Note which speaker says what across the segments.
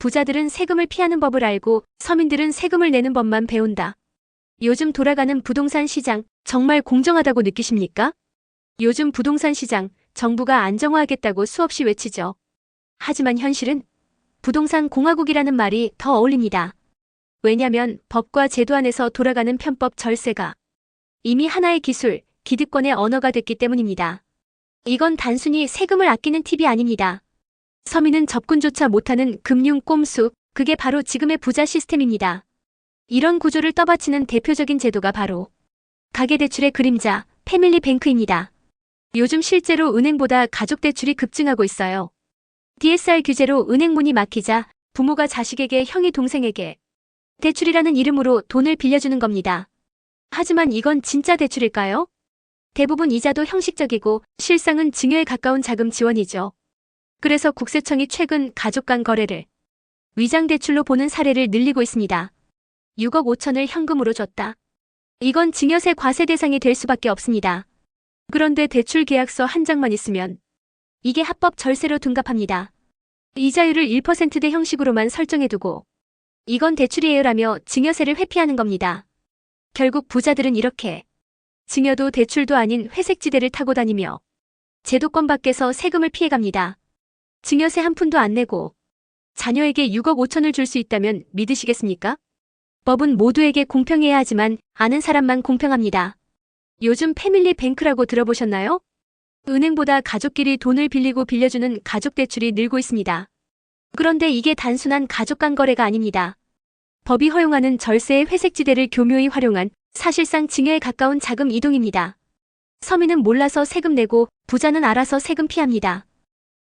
Speaker 1: 부자들은 세금을 피하는 법을 알고 서민들은 세금을 내는 법만 배운다. 요즘 돌아가는 부동산 시장 정말 공정하다고 느끼십니까? 요즘 부동산 시장 정부가 안정화하겠다고 수없이 외치죠. 하지만 현실은 부동산 공화국이라는 말이 더 어울립니다. 왜냐면 법과 제도 안에서 돌아가는 편법 절세가 이미 하나의 기술, 기득권의 언어가 됐기 때문입니다. 이건 단순히 세금을 아끼는 팁이 아닙니다. 서민은 접근조차 못하는 금융 꼼수, 그게 바로 지금의 부자 시스템입니다. 이런 구조를 떠받치는 대표적인 제도가 바로 가계대출의 그림자, 패밀리 뱅크입니다. 요즘 실제로 은행보다 가족대출이 급증하고 있어요. DSR 규제로 은행 문이 막히자 부모가 자식에게 형이 동생에게 대출이라는 이름으로 돈을 빌려주는 겁니다. 하지만 이건 진짜 대출일까요? 대부분 이자도 형식적이고 실상은 증여에 가까운 자금 지원이죠. 그래서 국세청이 최근 가족 간 거래를 위장 대출로 보는 사례를 늘리고 있습니다. 6억 5천을 현금으로 줬다. 이건 증여세 과세 대상이 될 수밖에 없습니다. 그런데 대출 계약서 한 장만 있으면 이게 합법 절세로 둔갑합니다. 이자율을 1%대 형식으로만 설정해두고 이건 대출이에요라며 증여세를 회피하는 겁니다. 결국 부자들은 이렇게 증여도 대출도 아닌 회색지대를 타고 다니며 제도권 밖에서 세금을 피해갑니다. 증여세 한 푼도 안 내고 자녀에게 6억 5천을 줄 수 있다면 믿으시겠습니까? 법은 모두에게 공평해야 하지만 아는 사람만 공평합니다. 요즘 패밀리 뱅크라고 들어보셨나요? 은행보다 가족끼리 돈을 빌리고 빌려주는 가족 대출이 늘고 있습니다. 그런데 이게 단순한 가족 간 거래가 아닙니다. 법이 허용하는 절세의 회색지대를 교묘히 활용한 사실상 증여에 가까운 자금 이동입니다. 서민은 몰라서 세금 내고 부자는 알아서 세금 피합니다.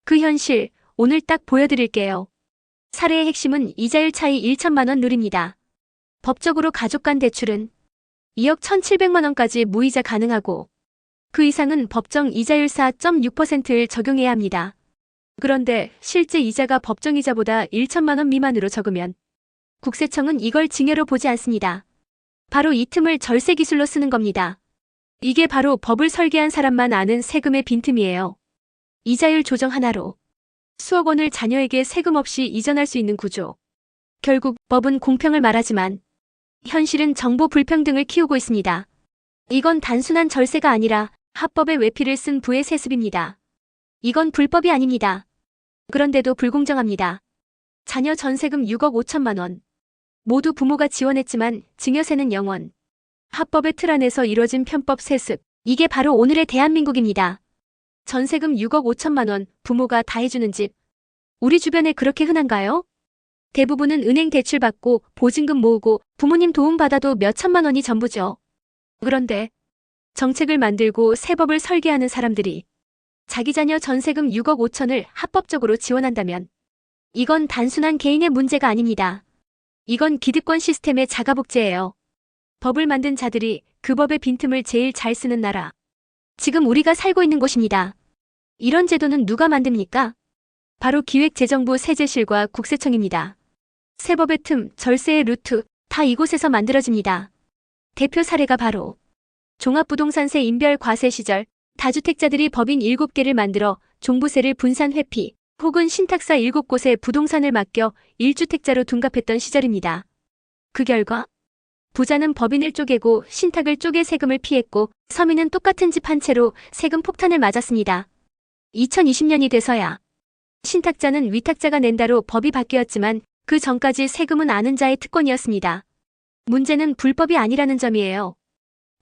Speaker 1: 그 현실 오늘 딱 보여드릴게요. 사례의 핵심은 이자율 차이 1천만 원 룰입니다. 법적으로 가족 간 대출은 2억 1,700만 원까지 무이자 가능하고 그 이상은 법정 이자율 4.6%를 적용해야 합니다. 그런데 실제 이자가 법정 이자보다 1천만 원 미만으로 적으면 국세청은 이걸 증여로 보지 않습니다. 바로 이 틈을 절세 기술로 쓰는 겁니다. 이게 바로 법을 설계한 사람만 아는 세금의 빈틈이에요. 이자율 조정 하나로 수억 원을 자녀에게 세금 없이 이전할 수 있는 구조. 결국 법은 공평을 말하지만 현실은 정보 불평등을 키우고 있습니다. 이건 단순한 절세가 아니라 합법의 외피를 쓴 부의 세습입니다. 이건 불법이 아닙니다. 그런데도 불공정합니다. 자녀 전세금 6억 5천만 원. 모두 부모가 지원했지만 증여세는 0원. 합법의 틀 안에서 이뤄진 편법 세습. 이게 바로 오늘의 대한민국입니다. 전세금 6억 5천만 원 부모가 다 해주는 집. 우리 주변에 그렇게 흔한가요? 대부분은 은행 대출 받고 보증금 모으고 부모님 도움 받아도 몇 천만 원이 전부죠. 그런데 정책을 만들고 세법을 설계하는 사람들이 자기 자녀 전세금 6억 5천을 합법적으로 지원한다면 이건 단순한 개인의 문제가 아닙니다. 이건 기득권 시스템의 자가복제예요. 법을 만든 자들이 그 법의 빈틈을 제일 잘 쓰는 나라. 지금 우리가 살고 있는 곳입니다. 이런 제도는 누가 만듭니까? 바로 기획재정부 세제실과 국세청입니다. 세법의 틈, 절세의 루트, 다 이곳에서 만들어집니다. 대표 사례가 바로 종합부동산세 인별 과세 시절 다주택자들이 법인 7개를 만들어 종부세를 분산 회피 혹은 신탁사 7곳에 부동산을 맡겨 1주택자로 둔갑했던 시절입니다. 그 결과 부자는 법인을 쪼개고 신탁을 쪼개 세금을 피했고 서민은 똑같은 집 한 채로 세금 폭탄을 맞았습니다. 2020년이 돼서야 신탁자는 위탁자가 낸다로 법이 바뀌었지만 그 전까지 세금은 아는 자의 특권이었습니다. 문제는 불법이 아니라는 점이에요.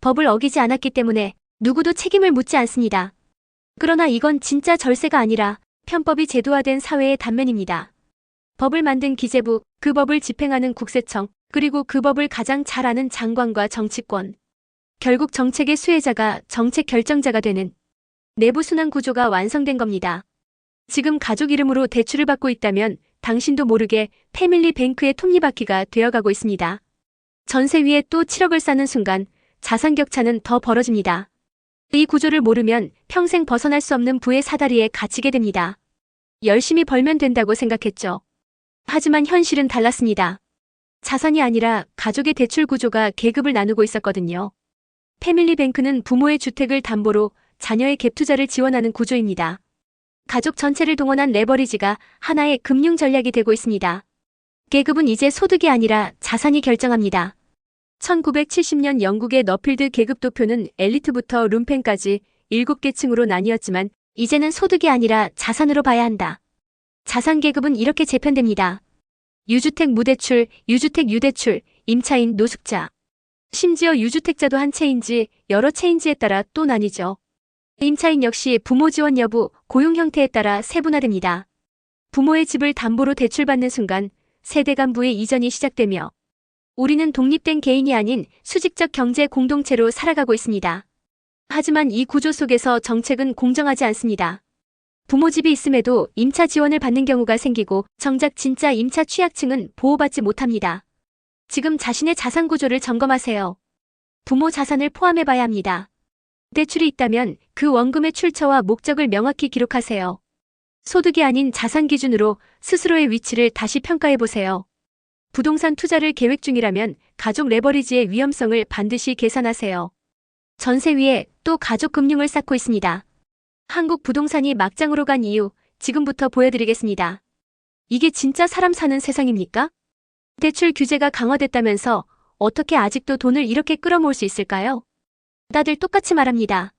Speaker 1: 법을 어기지 않았기 때문에 누구도 책임을 묻지 않습니다. 그러나 이건 진짜 절세가 아니라 편법이 제도화된 사회의 단면입니다. 법을 만든 기재부, 그 법을 집행하는 국세청, 그리고 그 법을 가장 잘 아는 장관과 정치권. 결국 정책의 수혜자가 정책 결정자가 되는 내부 순환 구조가 완성된 겁니다. 지금 가족 이름으로 대출을 받고 있다면 당신도 모르게 패밀리 뱅크의 톱니바퀴가 되어가고 있습니다. 전세 위에 또 7억을 쌓는 순간 자산 격차는 더 벌어집니다. 이 구조를 모르면 평생 벗어날 수 없는 부의 사다리에 갇히게 됩니다. 열심히 벌면 된다고 생각했죠. 하지만 현실은 달랐습니다. 자산이 아니라 가족의 대출 구조가 계급을 나누고 있었거든요. 패밀리 뱅크는 부모의 주택을 담보로 자녀의 갭 투자를 지원하는 구조입니다. 가족 전체를 동원한 레버리지가 하나의 금융 전략이 되고 있습니다. 계급은 이제 소득이 아니라 자산이 결정합니다. 1970년 영국의 너필드 계급 도표는 엘리트부터 룸펜까지 7개 층으로 나뉘었지만 이제는 소득이 아니라 자산으로 봐야 한다. 자산 계급은 이렇게 재편됩니다. 유주택 무대출, 유주택 유대출, 임차인 노숙자. 심지어 유주택자도 한 채인지 여러 채인지에 따라 또 나뉘죠. 임차인 역시 부모 지원 여부, 고용 형태에 따라 세분화됩니다. 부모의 집을 담보로 대출받는 순간 세대 간부의 이전이 시작되며 우리는 독립된 개인이 아닌 수직적 경제 공동체로 살아가고 있습니다. 하지만 이 구조 속에서 정책은 공정하지 않습니다. 부모 집이 있음에도 임차 지원을 받는 경우가 생기고 정작 진짜 임차 취약층은 보호받지 못합니다. 지금 자신의 자산 구조를 점검하세요. 부모 자산을 포함해 봐야 합니다. 대출이 있다면 그 원금의 출처와 목적을 명확히 기록하세요. 소득이 아닌 자산 기준으로 스스로의 위치를 다시 평가해 보세요. 부동산 투자를 계획 중이라면 가족 레버리지의 위험성을 반드시 계산하세요. 전세 위에 또 가족 금융을 쌓고 있습니다. 한국 부동산이 막장으로 간 이유 지금부터 보여드리겠습니다. 이게 진짜 사람 사는 세상입니까? 대출 규제가 강화됐다면서 어떻게 아직도 돈을 이렇게 끌어모을 수 있을까요? 다들 똑같이 말합니다.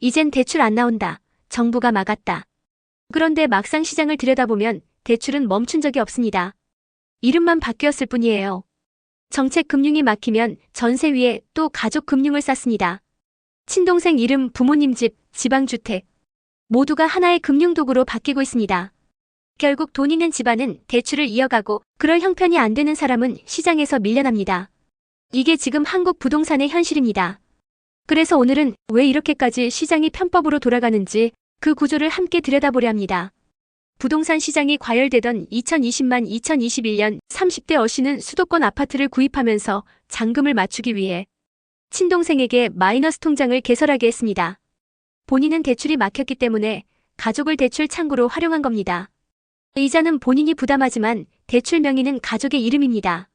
Speaker 1: 이젠 대출 안 나온다. 정부가 막았다. 그런데 막상 시장을 들여다보면 대출은 멈춘 적이 없습니다. 이름만 바뀌었을 뿐이에요. 정책 금융이 막히면 전세 위에 또 가족 금융을 쌓습니다. 친동생 이름, 부모님 집, 지방주택. 모두가 하나의 금융도구로 바뀌고 있습니다. 결국 돈 있는 집안은 대출을 이어가고 그럴 형편이 안 되는 사람은 시장에서 밀려납니다. 이게 지금 한국 부동산의 현실입니다. 그래서 오늘은 왜 이렇게까지 시장이 편법으로 돌아가는지 그 구조를 함께 들여다보려 합니다. 부동산 시장이 과열되던 2020만 2021년 30대 어씨는 수도권 아파트를 구입하면서 잔금을 맞추기 위해 친동생에게 마이너스 통장을 개설하게 했습니다. 본인은 대출이 막혔기 때문에 가족을 대출 창구로 활용한 겁니다. 이자는 본인이 부담하지만 대출 명의는 가족의 이름입니다.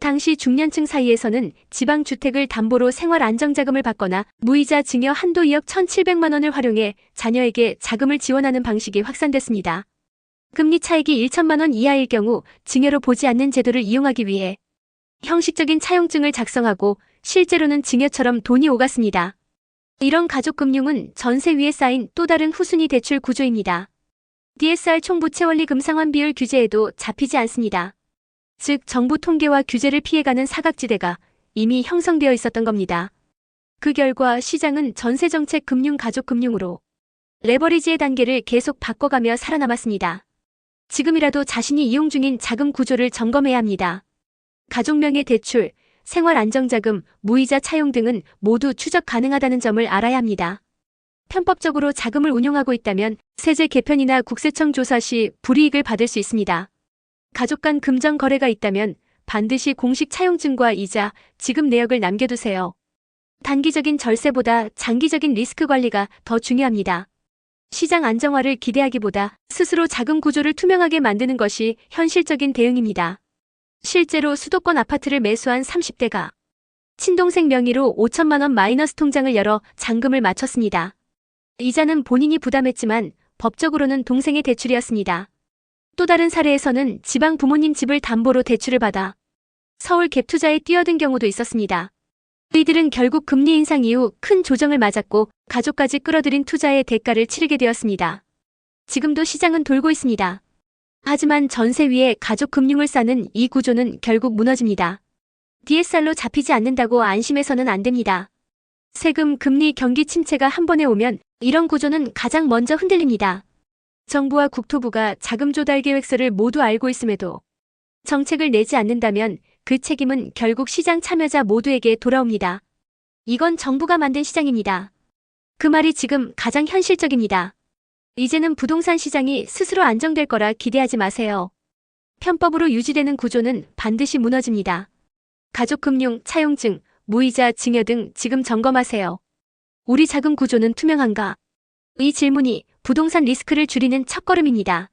Speaker 1: 당시 중년층 사이에서는 지방주택을 담보로 생활 안정자금을 받거나 무이자 증여 한도 2억 1,700만 원을 활용해 자녀에게 자금을 지원하는 방식이 확산됐습니다. 금리 차익이 1천만 원 이하일 경우 증여로 보지 않는 제도를 이용하기 위해 형식적인 차용증을 작성하고 실제로는 증여처럼 돈이 오갔습니다. 이런 가족금융은 전세 위에 쌓인 또 다른 후순위 대출 구조입니다. DSR 총부채 원리 금상환 비율 규제에도 잡히지 않습니다. 즉 정부 통계와 규제를 피해가는 사각지대가 이미 형성되어 있었던 겁니다. 그 결과 시장은 전세정책 금융 가족금융으로 레버리지의 단계를 계속 바꿔가며 살아남았습니다. 지금이라도 자신이 이용 중인 자금 구조를 점검해야 합니다. 가족명의 대출, 생활 안정자금, 무이자 차용 등은 모두 추적 가능하다는 점을 알아야 합니다. 편법적으로 자금을 운용하고 있다면 세제 개편이나 국세청 조사 시 불이익을 받을 수 있습니다. 가족 간 금전 거래가 있다면 반드시 공식 차용증과 이자, 지급 내역을 남겨두세요. 단기적인 절세보다 장기적인 리스크 관리가 더 중요합니다. 시장 안정화를 기대하기보다 스스로 자금 구조를 투명하게 만드는 것이 현실적인 대응입니다. 실제로 수도권 아파트를 매수한 30대가 친동생 명의로 5천만 원 마이너스 통장을 열어 잔금을 마쳤습니다. 이자는 본인이 부담했지만 법적으로는 동생의 대출이었습니다. 또 다른 사례에서는 지방 부모님 집을 담보로 대출을 받아 서울 갭 투자에 뛰어든 경우도 있었습니다. 이들은 결국 금리 인상 이후 큰 조정을 맞았고 가족까지 끌어들인 투자의 대가를 치르게 되었습니다. 지금도 시장은 돌고 있습니다. 하지만 전세 위에 가족 금융을 쌓는 이 구조는 결국 무너집니다. DSR로 잡히지 않는다고 안심해서는 안 됩니다. 세금, 금리, 경기 침체가 한 번에 오면 이런 구조는 가장 먼저 흔들립니다. 정부와 국토부가 자금 조달 계획서를 모두 알고 있음에도 정책을 내지 않는다면 그 책임은 결국 시장 참여자 모두에게 돌아옵니다. 이건 정부가 만든 시장입니다. 그 말이 지금 가장 현실적입니다. 이제는 부동산 시장이 스스로 안정될 거라 기대하지 마세요. 편법으로 유지되는 구조는 반드시 무너집니다. 가족금융, 차용증, 무이자, 증여 등 지금 점검하세요. 우리 자금 구조는 투명한가? 이 질문이 부동산 리스크를 줄이는 첫걸음입니다.